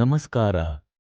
ನಮಸ್ಕಾರ.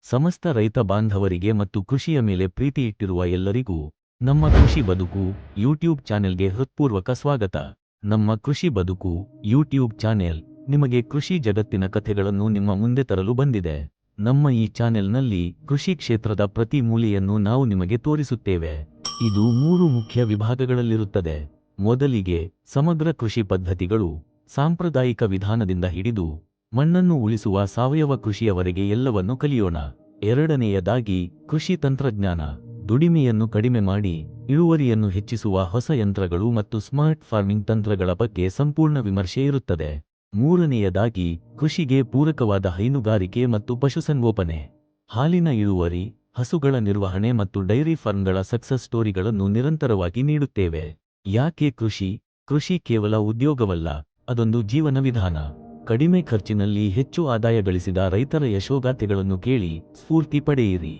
ಸಮಸ್ತ ರೈತ ಬಾಂಧವರಿಗೆ ಮತ್ತು ಕೃಷಿಯ ಮೇಲೆ ಪ್ರೀತಿ ಇಟ್ಟಿರುವ ಎಲ್ಲರಿಗೂ ನಮ್ಮ ಕೃಷಿ ಬದುಕು ಯೂಟ್ಯೂಬ್ ಚಾನೆಲ್ಗೆ ಹೃತ್ಪೂರ್ವಕ ಸ್ವಾಗತ. ನಮ್ಮ ಕೃಷಿ ಬದುಕು ಯೂಟ್ಯೂಬ್ ಚಾನೆಲ್ ನಿಮಗೆ ಕೃಷಿ ಜಗತ್ತಿನ ಕಥೆಗಳನ್ನು ನಿಮ್ಮ ಮುಂದೆ ತರಲು ಬಂದಿದೆ. ನಮ್ಮ ಈ ಚಾನೆಲ್ನಲ್ಲಿ ಕೃಷಿ ಕ್ಷೇತ್ರದ ಪ್ರತಿ ಮೂಲೆಯನ್ನು ನಾವು ನಿಮಗೆ ತೋರಿಸುತ್ತೇವೆ. ಇದು ಮೂರು ಮುಖ್ಯ ವಿಭಾಗಗಳಲ್ಲಿರುತ್ತದೆ. ಮೊದಲಿಗೆ ಸಮಗ್ರ ಕೃಷಿ ಪದ್ಧತಿಗಳು ಸಾಂಪ್ರದಾಯಿಕ ವಿಧಾನದಿಂದ ಹಿಡಿದು ಮಣ್ಣನ್ನು ಉಳಿಸುವ ಸಾವಯವ ಕೃಷಿಯವರೆಗೆ ಎಲ್ಲವನ್ನು ಕಲಿಯೋಣ. ಎರಡನೆಯದಾಗಿ, ಕೃಷಿ ತಂತ್ರಜ್ಞಾನ. ದುಡಿಮೆಯನ್ನು ಕಡಿಮೆ ಮಾಡಿ, ಇಳುವರಿಯನ್ನು ಹೆಚ್ಚಿಸುವ ಹೊಸ ಯಂತ್ರಗಳು ಮತ್ತು ಸ್ಮಾರ್ಟ್ ಫಾರ್ಮಿಂಗ್ ತಂತ್ರಗಳ ಬಗ್ಗೆ ಸಂಪೂರ್ಣ ವಿಮರ್ಶೆ ಇರುತ್ತದೆ. ಮೂರನೆಯದಾಗಿ, ಕೃಷಿಗೆ ಪೂರಕವಾದ ಹೈನುಗಾರಿಕೆ ಮತ್ತು ಪಶುಸಂಗೋಪನೆ. ಹಾಲಿನ ಇಳುವರಿ, ಹಸುಗಳ ನಿರ್ವಹಣೆ ಮತ್ತು ಡೈರಿ ಫಾರ್ಮ್ಗಳ ಸಕ್ಸಸ್ ಸ್ಟೋರಿಗಳನ್ನು ನಿರಂತರವಾಗಿ ನೀಡುತ್ತೇವೆ. ಯಾಕೆ ಕೃಷಿ? ಕೃಷಿ ಕೇವಲ ಉದ್ಯೋಗವಲ್ಲ, ಅದೊಂದು ಜೀವನ ವಿಧಾನ. ಕಡಿಮೆ ಖರ್ಚಿನಲ್ಲಿ ಹೆಚ್ಚು ಆದಾಯ ಗಳಿಸಿದ ರೈತರ ಯಶೋಗಾಥೆಗಳನ್ನು ಕೇಳಿ ಸ್ಫೂರ್ತಿ ಪಡೆಯಿರಿ.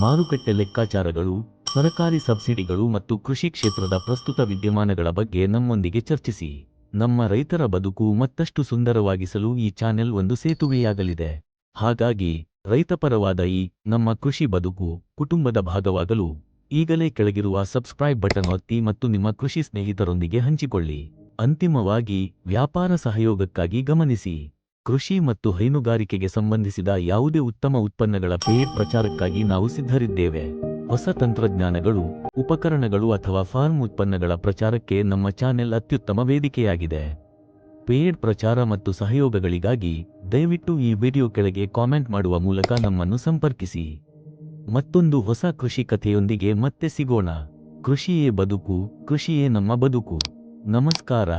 ಮಾರುಕಟ್ಟೆ ಲೆಕ್ಕಾಚಾರಗಳು, ಸರಕಾರಿ ಸಬ್ಸಿಡಿಗಳು ಮತ್ತು ಕೃಷಿ ಕ್ಷೇತ್ರದ ಪ್ರಸ್ತುತ ವಿದ್ಯಮಾನಗಳ ಬಗ್ಗೆ ನಮ್ಮೊಂದಿಗೆ ಚರ್ಚಿಸಿ. ನಮ್ಮ ರೈತರ ಬದುಕು ಮತ್ತಷ್ಟು ಸುಂದರವಾಗಿಸಲು ಈ ಚಾನೆಲ್ ಒಂದು ಸೇತುವೆಯಾಗಲಿದೆ. ಹಾಗಾಗಿ ರೈತಪರವಾದ ಈ ನಮ್ಮ ಕೃಷಿ ಬದುಕು ಕುಟುಂಬದ ಭಾಗವಾಗಲು ಈಗಲೇ ಕೆಳಗಿರುವ ಸಬ್ಸ್ಕ್ರೈಬ್ ಬಟನ್ ಒತ್ತಿ ಮತ್ತು ನಿಮ್ಮ ಕೃಷಿ ಸ್ನೇಹಿತರೊಂದಿಗೆ ಹಂಚಿಕೊಳ್ಳಿ. ಅಂತಿಮವಾಗಿ ವ್ಯಾಪಾರ ಸಹಯೋಗಕ್ಕಾಗಿ ಗಮನಿಸಿ. ಕೃಷಿ ಮತ್ತು ಹೈನುಗಾರಿಕೆಗೆ ಸಂಬಂಧಿಸಿದ ಯಾವುದೇ ಉತ್ತಮ ಉತ್ಪನ್ನಗಳ ಪೇ ಪ್ರಚಾರಕ್ಕಾಗಿ ನಾವು ಸಿದ್ಧರಿದ್ದೇವೆ. ಹೊಸ ತಂತ್ರಜ್ಞಾನಗಳು, ಉಪಕರಣಗಳು ಅಥವಾ ಫಾರ್ಮ್ ಉತ್ಪನ್ನಗಳ ಪ್ರಚಾರಕ್ಕೆ ನಮ್ಮ ಚಾನೆಲ್ ಅತ್ಯುತ್ತಮ ವೇದಿಕೆಯಾಗಿದೆ. ಪೇಡ್ ಪ್ರಚಾರ ಮತ್ತು ಸಹಯೋಗಗಳಿಗಾಗಿ ದಯವಿಟ್ಟು ಈ ವಿಡಿಯೋ ಕೆಳಗೆ ಕಾಮೆಂಟ್ ಮಾಡುವ ಮೂಲಕ ನಮ್ಮನ್ನು ಸಂಪರ್ಕಿಸಿ. ಮತ್ತೊಂದು ಹೊಸ ಕೃಷಿ ಕಥೆಯೊಂದಿಗೆ ಮತ್ತೆ ಸಿಗೋಣ. ಕೃಷಿಯೇ ಬದುಕು, ಕೃಷಿಯೇ ನಮ್ಮ ಬದುಕು. ನಮಸ್ಕಾರ